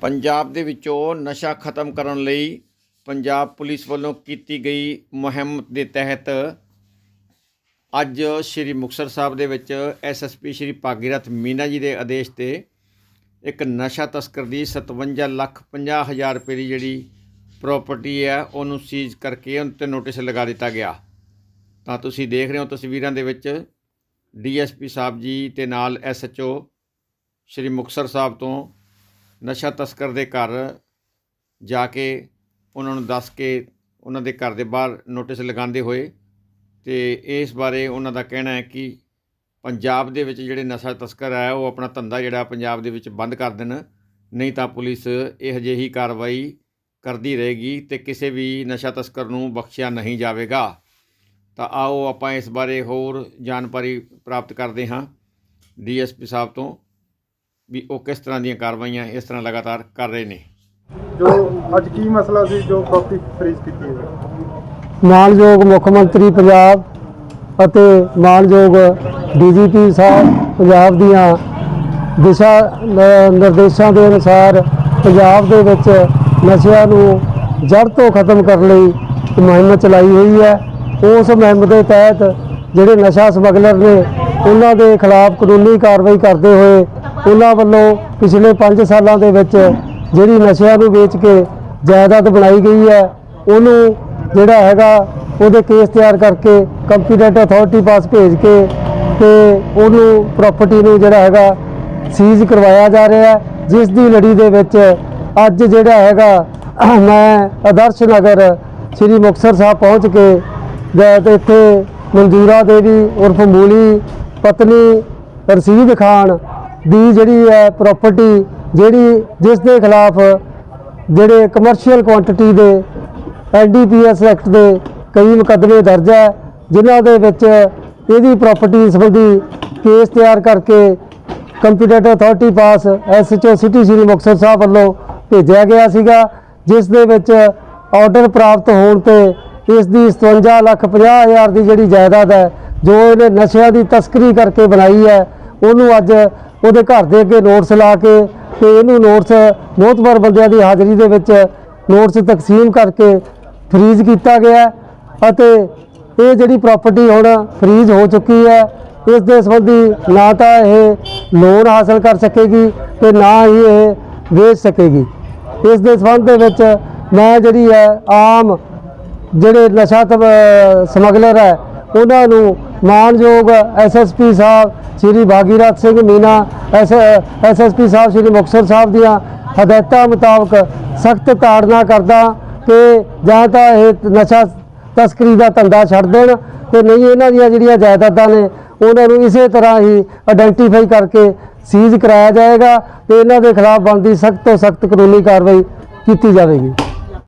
ਪੰਜਾਬ ਦੇ ਵਿੱਚੋਂ ਨਸ਼ਾ ਖਤਮ ਕਰਨ ਲਈ ਪੰਜਾਬ ਪੁਲਿਸ ਵੱਲੋਂ ਕੀਤੀ ਗਈ ਮੁਹਿੰਮ ਦੇ ਤਹਿਤ ਅੱਜ ਸ਼੍ਰੀ ਮੁਕਤਸਰ ਸਾਹਿਬ ਦੇ ਵਿੱਚ ਐਸਐਸਪੀ ਸ਼੍ਰੀ ਭਾਗੀਰਥ ਮੀਨਾ ਜੀ ਦੇ ਆਦੇਸ਼ ਤੇ ਇੱਕ ਨਸ਼ਾ ਤਸਕਰ ਦੀ 57 ਲੱਖ 50 ਹਜ਼ਾਰ ਰੁਪਏ ਦੀ ਜਿਹੜੀ ਪ੍ਰਾਪਰਟੀ ਹੈ, ਉਹਨੂੰ ਸੀਜ਼ ਕਰਕੇ ਉਹਨਾਂ ਤੇ ਨੋਟਿਸ ਲਗਾ ਦਿੱਤਾ ਗਿਆ। ਤਾਂ ਤੁਸੀਂ ਦੇਖ ਰਹੇ ਹੋ ਤਸਵੀਰਾਂ ਦੇ ਵਿੱਚ ਡੀਐਸਪੀ ਸਾਹਿਬ ਜੀ ਤੇ ਨਾਲ ਐਸਐਚਓ ਸ਼੍ਰੀ ਮੁਕਤਸਰ ਸਾਹਿਬ ਤੋਂ ਨਸ਼ਾ ਤਸਕਰ ਦੇ ਘਰ ਜਾ ਕੇ ਉਹਨਾਂ ਨੂੰ ਦੱਸ ਕੇ ਉਹਨਾਂ ਦੇ ਘਰ ਦੇ ਬਾਹਰ ਨੋਟਿਸ ਲਗਾਉਂਦੇ ਹੋਏ ਤੇ ਇਸ ਬਾਰੇ ਉਹਨਾਂ ਦਾ ਕਹਿਣਾ ਹੈ ਕਿ ਪੰਜਾਬ ਦੇ ਵਿੱਚ ਜਿਹੜੇ ਨਸ਼ਾ ਤਸਕਰ ਹੈ, ਉਹ ਆਪਣਾ ਧੰਦਾ ਜਿਹੜਾ ਪੰਜਾਬ ਦੇ ਵਿੱਚ ਬੰਦ ਕਰ ਦੇਣ। ਨਹੀਂ ਤਾਂ ਪੁਲਿਸ ਇਹ ਜਿਹੀ ਕਾਰਵਾਈ ਕਰਦੀ ਰਹੇਗੀ ਤੇ ਕਿਸੇ ਵੀ ਨਸ਼ਾ ਤਸਕਰ ਨੂੰ ਬਖਸ਼ਿਆ ਨਹੀਂ ਜਾਵੇਗਾ। ਤਾਂ ਆਓ ਆਪਾਂ ਇਸ ਬਾਰੇ ਹੋਰ ਜਾਣਕਾਰੀ ਪ੍ਰਾਪਤ ਕਰਦੇ ਹਾਂ ਡੀਐਸਪੀ ਸਾਹਿਬ ਤੋਂ। ਵੀ ਉਹ ਕਿਸ ਤਰ੍ਹਾਂ ਦੀਆਂ ਕਾਰਵਾਈਆਂ ਇਸ ਤਰ੍ਹਾਂ ਲਗਾਤਾਰ ਕਰ ਰਹੇ ਨੇ? ਜੋ ਅੱਜ ਕੀ ਮਸਲਾ ਸੀ ਜੋ ਪ੍ਰਾਪਰਟੀ ਫਰੀਜ਼ ਕੀਤੀ ਹੈ ਮਾਨਯੋਗ ਮੁੱਖ ਮੰਤਰੀ ਪੰਜਾਬ ਅਤੇ ਮਾਨਯੋਗ ਡੀਜੀਪੀ ਸਾਹਿਬ ਪੰਜਾਬ ਦੀਆਂ ਦਿਸ਼ਾ ਨਿਰਦੇਸ਼ਾਂ ਦੇ ਅਨੁਸਾਰ ਪੰਜਾਬ ਦੇ ਵਿੱਚ ਨਸ਼ਿਆਂ ਨੂੰ ਜੜ ਤੋਂ ਖਤਮ ਕਰਨ ਲਈ ਮੁਹਿੰਮ ਚਲਾਈ ਹੋਈ ਹੈ। ਉਸ ਮੁਹਿੰਮ ਦੇ ਤਹਿਤ ਜਿਹੜੇ ਨਸ਼ਾ ਸਮਗਲਰ ਨੇ ਉਹਨਾਂ ਦੇ ਖਿਲਾਫ ਕਾਨੂੰਨੀ ਕਾਰਵਾਈ ਕਰਦੇ ਹੋਏ ਉਹਨਾਂ ਵੱਲੋਂ ਪਿਛਲੇ 5 ਸਾਲਾਂ ਦੇ ਵਿੱਚ ਜਿਹੜੀ ਨਸ਼ਿਆਂ ਨੂੰ ਵੇਚ ਕੇ ਜਾਇਦਾਦ ਬਣਾਈ ਗਈ ਹੈ, ਉਹਨੂੰ ਜਿਹੜਾ ਹੈਗਾ ਉਹਦੇ ਕੇਸ ਤਿਆਰ ਕਰਕੇ ਕੰਪੀਟੈਂਟ ਅਥਾਰਟੀ ਪਾਸ ਭੇਜ ਕੇ ਤੇ ਉਹਨੂੰ ਪ੍ਰਾਪਰਟੀ ਨੂੰ ਜਿਹੜਾ ਹੈਗਾ ਸੀਜ਼ ਕਰਵਾਇਆ ਜਾ ਰਿਹਾ ਹੈ। ਜਿਸ ਦੀ ਲੜੀ ਦੇ ਵਿੱਚ ਅੱਜ ਜਿਹੜਾ ਹੈਗਾ ਮੈਂ ਆਦਰਸ਼ ਨਗਰ ਸ੍ਰੀ ਮੁਕਤਸਰ ਸਾਹਿਬ ਪਹੁੰਚ ਕੇ ਤੇ ਇੱਥੇ ਮਨਜੂਰਾ ਦੇਵੀ ਉਰਫ ਮੂਲੀ ਪਤਨੀ ਰਸੀਦ ਖਾਨ ਦੀ ਜਿਹੜੀ ਹੈ ਪ੍ਰਾਪਰਟੀ ਜਿਹੜੀ ਜਿਸ ਦੇ ਖਿਲਾਫ ਜਿਹੜੇ ਕਮਰਸ਼ੀਅਲ ਕੁਆਂਟੀਟੀ ਦੇ ਐਨਡੀਪੀਐਸ ਐਕਟ ਦੇ ਕਈ ਮੁਕੱਦਮੇ ਦਰਜ ਹੈ, ਜਿਨ੍ਹਾਂ ਦੇ ਵਿੱਚ ਇਹਦੀ ਪ੍ਰਾਪਰਟੀ ਸੰਬੰਧੀ ਕੇਸ ਤਿਆਰ ਕਰਕੇ ਕੰਪੀਟੈਂਟ ਅਥਾਰਟੀ ਪਾਸ ਐਸਐਚਓ ਸਿਟੀ ਸ਼੍ਰੀ ਮੁਕਤਸਰ ਸਾਹਿਬ ਵੱਲੋਂ ਭੇਜਿਆ ਗਿਆ ਸੀਗਾ, ਜਿਸ ਦੇ ਵਿੱਚ ਆਰਡਰ ਪ੍ਰਾਪਤ ਹੋਣ ਤੇ ਇਸ ਦੀ 57 ਲੱਖ 50 ਹਜ਼ਾਰ ਦੀ ਜਿਹੜੀ ਜਾਇਦਾਦ ਹੈ ਜੋ ਇਹਨੇ ਨਸ਼ਿਆਂ ਦੀ ਤਸਕਰੀ ਕਰਕੇ ਬਣਾਈ ਹੈ, ਉਹਨੂੰ ਅੱਜ ਉਹਦੇ ਘਰ ਦੇ ਅੱਗੇ ਨੋਟਸ ਲਾ ਕੇ ਤੇ ਇਹਨੂੰ ਨੋਟਸ ਬਹੁਤ ਵਾਰ ਬੰਦਿਆਂ ਦੀ ਹਾਜ਼ਰੀ ਦੇ ਵਿੱਚ ਨੋਟਸ ਤਕਸੀਮ ਕਰਕੇ ਫਰੀਜ਼ ਕੀਤਾ ਗਿਆ ਅਤੇ ਇਹ ਜਿਹੜੀ ਪ੍ਰਾਪਰਟੀ ਹੁਣ ਫਰੀਜ਼ ਹੋ ਚੁੱਕੀ ਹੈ, ਇਸ ਦੇ ਸੰਬੰਧੀ ਨਾ ਤਾਂ ਇਹ ਲੋਨ ਹਾਸਲ ਕਰ ਸਕੇਗੀ ਤੇ ਨਾ ਹੀ ਇਹ ਵੇਚ ਸਕੇਗੀ। ਇਸ ਦੇ ਸੰਬੰਧ ਦੇ ਵਿੱਚ ਮੈਂ ਜਿਹੜੀ ਹੈ ਆਮ ਜਿਹੜੇ ਨਸ਼ਾ ਤਬ- ਸਮਗਲਰ ਹੈ, ਉਹਨਾਂ ਨੂੰ ਮਾਨਯੋਗ ਐਸਐਸਪੀ ਸਾਹਿਬ ਸ਼੍ਰੀ ਭਾਗੀਰਥ ਸਿੰਘ ਮੀਨਾ ਐਸਐਸਪੀ ਸਾਹਿਬ ਸ਼੍ਰੀ ਮੁਕਤਸਰ ਸਾਹਿਬ ਦੀਆਂ ਹਦਾਇਤਾਂ ਮੁਤਾਬਕ ਸਖਤ ਤਾੜਨਾ ਕਰਦਾ ਕਿ ਜਾਂ ਤਾਂ ਇਹ ਨਸ਼ਾ ਤਸਕਰੀ ਦਾ ਧੰਦਾ ਛੱਡ ਦੇਣ ਤੇ ਨਹੀਂ ਇਹਨਾਂ ਦੀਆਂ ਜਿਹੜੀਆਂ ਜਾਇਦਾਦਾਂ ਨੇ ਉਹਨਾਂ ਨੂੰ ਇਸੇ ਤਰ੍ਹਾਂ ਹੀ ਆਇਡੈਂਟੀਫਾਈ ਕਰਕੇ ਸੀਜ਼ ਕਰਾਇਆ ਜਾਏਗਾ ਤੇ ਇਹਨਾਂ ਦੇ ਖਿਲਾਫ ਬਣਦੀ ਸਖਤ ਤੋਂ ਸਖਤ ਕਾਨੂੰਨੀ ਕਾਰਵਾਈ ਕੀਤੀ ਜਾਵੇਗੀ।